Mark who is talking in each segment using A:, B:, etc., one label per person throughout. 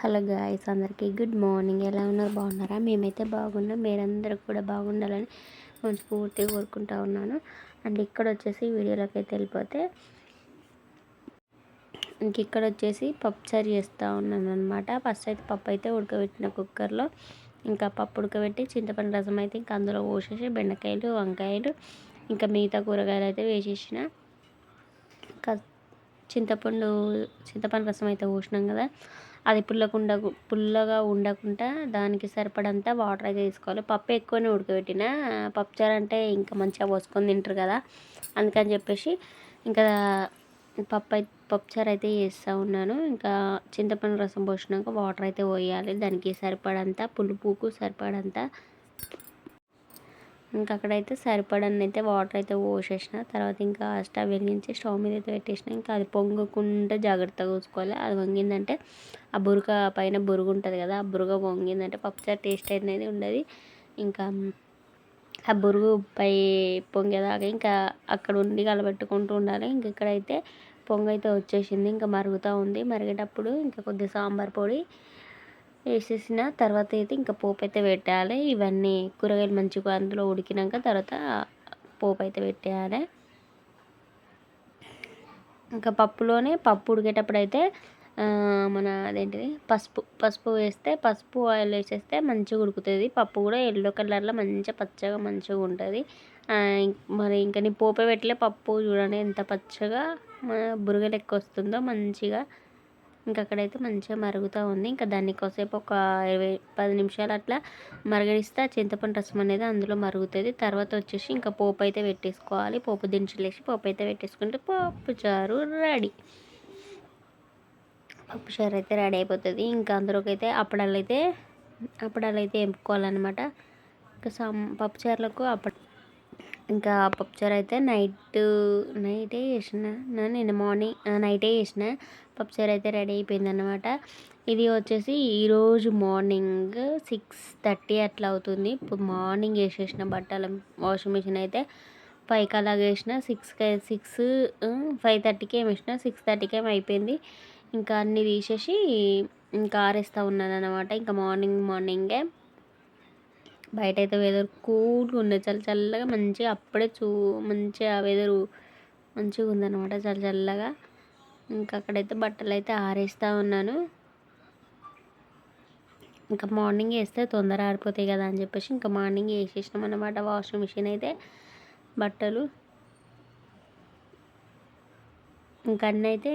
A: Hello guys అందరికీ good morning. ఎలా ఉన్నారు? బాగున్నారా? మేమైతే బాగున్నాం. మీరందరూ కూడా బాగుండాలని మనస్ఫూర్తిగా కోరుకుంటా ఉన్నాను. అండ్ ఇక్కడ వచ్చేసి వీడియోలోకి అయితే వెళ్ళిపోతే ఇంక ఇక్కడ వచ్చేసి పప్పుచారు చేస్తూ ఉన్నాను అనమాట ఫస్ట్ అయితే పప్పు అయితే ఉడకబెట్టిన కుక్కర్లో. ఇంకా పప్పు ఉడకబెట్టి చింతపండు రసం అయితే ఇంకా అందులో పోసేసి బెండకాయలు వంకాయలు ఇంకా మిగతా కూరగాయలు అయితే వేసేసిన. ఇంకా చింతపండు చింతపండు రసం అయితే పోసినాం కదా. అది పుల్లకుండా పుల్లగా ఉండకుండా దానికి సరిపడంత వాటర్ అయితే తీసుకోవాలి. పప్పు ఎక్కువనే ఉడకబెట్టిన పప్పుచారు అంటే ఇంకా మంచిగా పోసుకొని తింటారు కదా. అందుకని చెప్పేసి ఇంకా పప్పు అయితే పప్పుచారు అయితే చేస్తూ ఉన్నాను. ఇంకా చింతపండు రసం పోసినాక వాటర్ అయితే పోయాలి. దానికి సరిపడంత పులుపుకు సరిపడంత ఇంకా అక్కడైతే సరిపడని అయితే వాటర్ అయితే పోసేసిన. తర్వాత ఇంకా స్టవ్ వెలిగించి స్టవ్ మీద అయితే పెట్టేసిన. ఇంకా అది పొంగకుండా జాగ్రత్తగా చూసుకోవాలి. అది వంగిందంటే ఆ బురక పైన బురుగు ఉంటుంది కదా ఆ బురుగ వంగిందంటే పప్పుచారు టేస్ట్ అనేది ఉండదు. ఇంకా ఆ బురుగు పై పొంగేదాకా ఇంకా అక్కడ ఉండి కలబెట్టుకుంటూ ఉండాలి. ఇంక ఇక్కడైతే పొంగ అయితే వచ్చేసింది. ఇంకా మరుగుతూ ఉంది. మరిగేటప్పుడు ఇంకా కొద్దిగా సాంబార్ పొడి వేసేసిన తర్వాత అయితే ఇంకా పోపు అయితే పెట్టాలి. ఇవన్నీ కూరగాయలు మంచిగా అందులో ఉడికినాక తర్వాత పోపు అయితే పెట్టేయాలి. ఇంకా పప్పులోనే పప్పు ఉడికేటప్పుడు అయితే మన అదేంటిది పసుపు పసుపు వేస్తే పసుపు ఆయిల్ వేసేస్తే మంచిగా ఉడుకుతుంది. పప్పు కూడా ఎల్లో కలర్లో మంచిగా పచ్చగా మంచిగా ఉంటుంది. మరి ఇంకా నీ పోపే పెట్టలే పప్పు చూడండి ఎంత పచ్చగా బురగలు ఎక్కువ వస్తుందో మంచిగా ఇంకా అక్కడైతే మంచిగా మరుగుతూ ఉంది. ఇంకా దాన్ని కాసేపు ఒక ఇరవై పది నిమిషాలు అట్లా మరగడిస్తే ఆ చింతపండు రసం అనేది అందులో మరుగుతుంది. తర్వాత వచ్చేసి ఇంకా పోపు అయితే పెట్టేసుకోవాలి. పోపు దినుసులు వేసి పోపు అయితే పెట్టేసుకుంటే పప్పు చారు రెడీ. పప్పు చారు అయితే రెడీ అయిపోతుంది. ఇంకా అందులోకి అయితే అప్పడాలు అయితే అప్పడాలు అయితే ఎంపుకోవాలన్నమాట. ఇంకా సమ్ పప్పుచారులకు అప్ప ఇంకా పప్పుచారు అయితే నైట్ నైటే చేసిన. నేను మార్నింగ్ నైటే చేసిన. పప్పుచారు అయితే రెడీ అయిపోయింది అనమాట ఇది వచ్చేసి ఈరోజు మార్నింగ్ సిక్స్ థర్టీ అట్లా అవుతుంది. ఇప్పుడు మార్నింగ్ వేసేసిన బట్టలు వాషింగ్ మిషన్ అయితే ఫైవ్కి అలాగ వేసిన సిక్స్ సిక్స్ ఫైవ్ థర్టీకి ఏమి వేసిన సిక్స్ థర్టీకి ఏమి అయిపోయింది. ఇంకా అన్నీ తీసేసి ఇంకా ఆరేస్తూ ఉన్నాను అనమాట ఇంకా మార్నింగ్ మార్నింగే బయట అయితే వెదర్ కూల్గా ఉన్నది చల్ల చల్లగా మంచిగా అప్పుడే చూ మంచిగా వెదరు మంచిగా ఉందన్నమాట చల్ల చల్లగా. ఇంకా అక్కడైతే బట్టలు అయితే ఆరేస్తూ ఉన్నాను. ఇంకా మార్నింగ్ వేస్తే తొందర ఆరిపోతాయి కదా అని చెప్పేసి ఇంకా మార్నింగ్ వేసేసినాం అనమాట వాషింగ్ మిషన్ అయితే బట్టలు. ఇంకా అన్నీ అయితే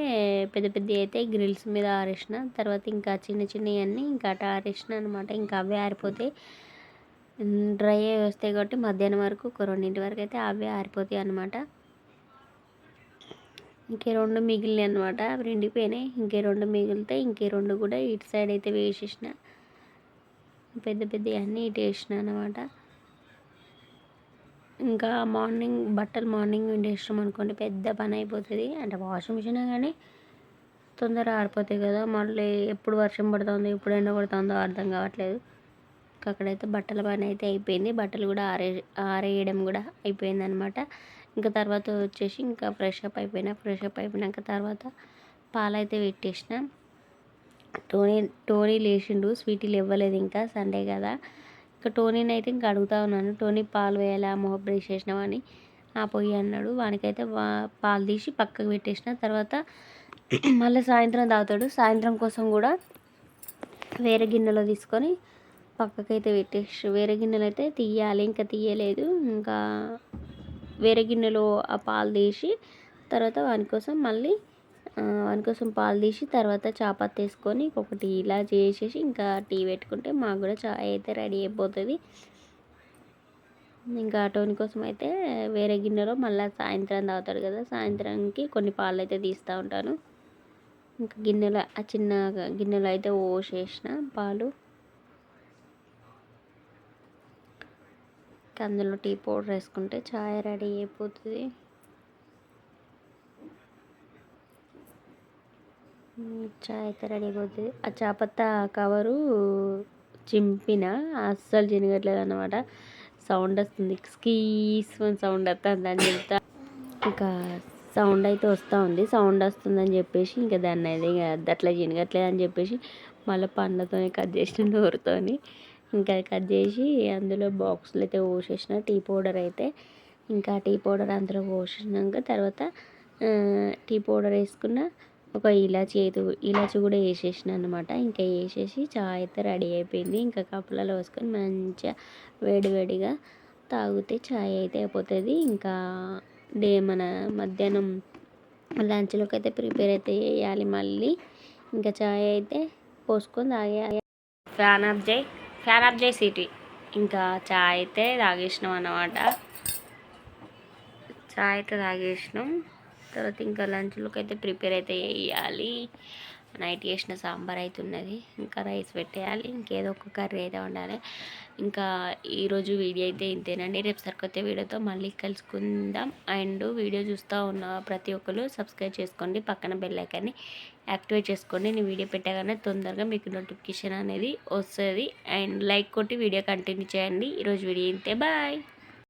A: పెద్ద పెద్ద అయితే గ్రిల్స్ మీద ఆరేసిన తర్వాత ఇంకా చిన్న చిన్నవి అన్నీ ఇంకా అటు ఆరేసిన అనమాట ఇంకా అవే ఆరిపోతాయి. డ్రై అయ్యి వస్తాయి కాబట్టి మధ్యాహ్నం వరకు ఒక రెండింటి వరకు అయితే అవే ఆరిపోతాయి అనమాట ఇంకే రెండు మిగిలినాయి అనమాట అవి ఎండిపోయినాయి ఇంకే రెండు మిగిలితే ఇంకే రెండు కూడా ఇటు సైడ్ అయితే వేసేసిన. పెద్ద పెద్ద అన్నీ ఇటు వేసిన అనమాట ఇంకా మార్నింగ్ బట్టలు మార్నింగ్ వేసినాం అనుకోండి పెద్ద పని అయిపోతుంది. అంటే వాషింగ్ మిషన్ కానీ తొందర ఆరిపోతాయి కదా. మళ్ళీ ఎప్పుడు వర్షం పడుతుందో ఎప్పుడు ఎండ పడుతుందో అర్థం కావట్లేదు. అక్కడైతే బట్టల పని అయితే అయిపోయింది. బట్టలు కూడా ఆరే ఆరేయడం కూడా అయిపోయింది అనమాట ఇంకా తర్వాత వచ్చేసి ఇంకా ఫ్రెష్ అప్ అయిపోయినా ఫ్రెష్ అప్ అయిపోయినాక తర్వాత పాలైతే పెట్టేసిన. టోనీ టోనీ లేచిండు స్వీటీలు ఇవ్వలేదు ఇంకా సండే కదా. ఇంకా టోనీని అయితే ఇంకా అడుగుతా ఉన్నాను. టోనీ పాలు వేయాలా మొహ బ్రష్ చేసినామని ఆ పొయ్యి అన్నాడు. వానికైతే పాలు తీసి పక్కకు పెట్టేసిన. తర్వాత మళ్ళీ సాయంత్రం తాగుతాడు. సాయంత్రం కోసం కూడా వేరే గిన్నెలో తీసుకొని పక్కకైతే పెట్టేసి వేరే గిన్నెలు అయితే తీయాలి. ఇంకా తీయలేదు. ఇంకా వేరే గిన్నెలో ఆ పాలు తీసి తర్వాత వాని కోసం మళ్ళీ వాని కోసం పాలు తీసి తర్వాత చాపత్తి వేసుకొని ఒకటి ఇలా చేసేసి ఇంకా టీ పెట్టుకుంటే మాకు కూడా చాయ్ అయితే రెడీ అయిపోతుంది. ఇంకా టోని కోసం అయితే వేరే గిన్నెలో మళ్ళీ సాయంత్రం తాగుతాడు కదా. సాయంత్రానికి కొన్ని పాలు అయితే తీస్తూ ఉంటాను. ఇంకా గిన్నెలో ఆ చిన్న గిన్నెలో అయితే పోసేసిన పాలు. అందులో టీ పౌడర్ వేసుకుంటే చాయ్ రెడీ అయిపోతుంది. చాయ్ అయితే రెడీ అయిపోతుంది. ఆ చాపత్త కవరు చింపిన అస్సలు చినగట్లేదు అనమాట సౌండ్ వస్తుంది. స్కీస్ సౌండ్ వస్తుంది అని చెప్తా. ఇంకా సౌండ్ అయితే వస్తూ ఉంది. సౌండ్ వస్తుందని చెప్పేసి ఇంకా దాన్ని అయితే ఇక అట్లా చినగట్లేదు అని చెప్పేసి మళ్ళీ పండ్లతోనే కట్ చేసిన నోరుతోని ఇంకా కట్ చేసి అందులో బాక్స్లో అయితే పోసేసిన టీ పౌడర్ అయితే. ఇంకా టీ పౌడర్ అందులో పోసినాక తర్వాత టీ పౌడర్ వేసుకున్న ఒక ఇలాచి అయితే ఇలాచి కూడా వేసేసిన అనమాట ఇంకా వేసేసి చాయ్ అయితే రెడీ అయిపోయింది. ఇంకా కప్పులలో వేసుకొని మంచిగా వేడివేడిగా తాగితే చాయ్ అయితే అయిపోతుంది. ఇంకా డే మన మధ్యాహ్నం లంచ్లోకి అయితే ప్రిపేర్ అయితే చేయాలి మళ్ళీ. ఇంకా చాయ్ అయితే పోసుకొని తాగేయాలి. ఫ్యాన్ ఆఫ్ చేయి. ఫ్యాన్ ఆఫ్ చేసి ఇంకా చాయ్ అయితే తాగేసినాం అన్నమాట. చాయ్ అయితే తాగేసినాం. తర్వాత ఇంకా లంచ్లోకి అయితే ప్రిపేర్ అయితే చేయాలి. నైట్ చేసిన సాంబార్ అయితే ఉన్నది ఇంకా రైస్ పెట్టేయాలి. ఇంకేదో ఒక కర్రీ అయితే ఉండాలి ఇంకా ఈరోజు వీడియో అయితే ఇంతేనండి. రేపు సరికొత్త వీడియోతో మళ్ళీ కలుసుకుందాం. అండ్ వీడియో చూస్తూ ఉన్న ప్రతి ఒక్కరు సబ్స్క్రైబ్ చేసుకోండి. పక్కన బెల్లైకాన్ని యాక్టివేట్ చేసుకోండి. నేను వీడియో పెట్టగానే తొందరగా మీకు నోటిఫికేషన్ అనేది వస్తుంది. అండ్ లైక్ కొట్టి వీడియో కంటిన్యూ చేయండి. ఈరోజు వీడియో ఇంతే. బాయ్.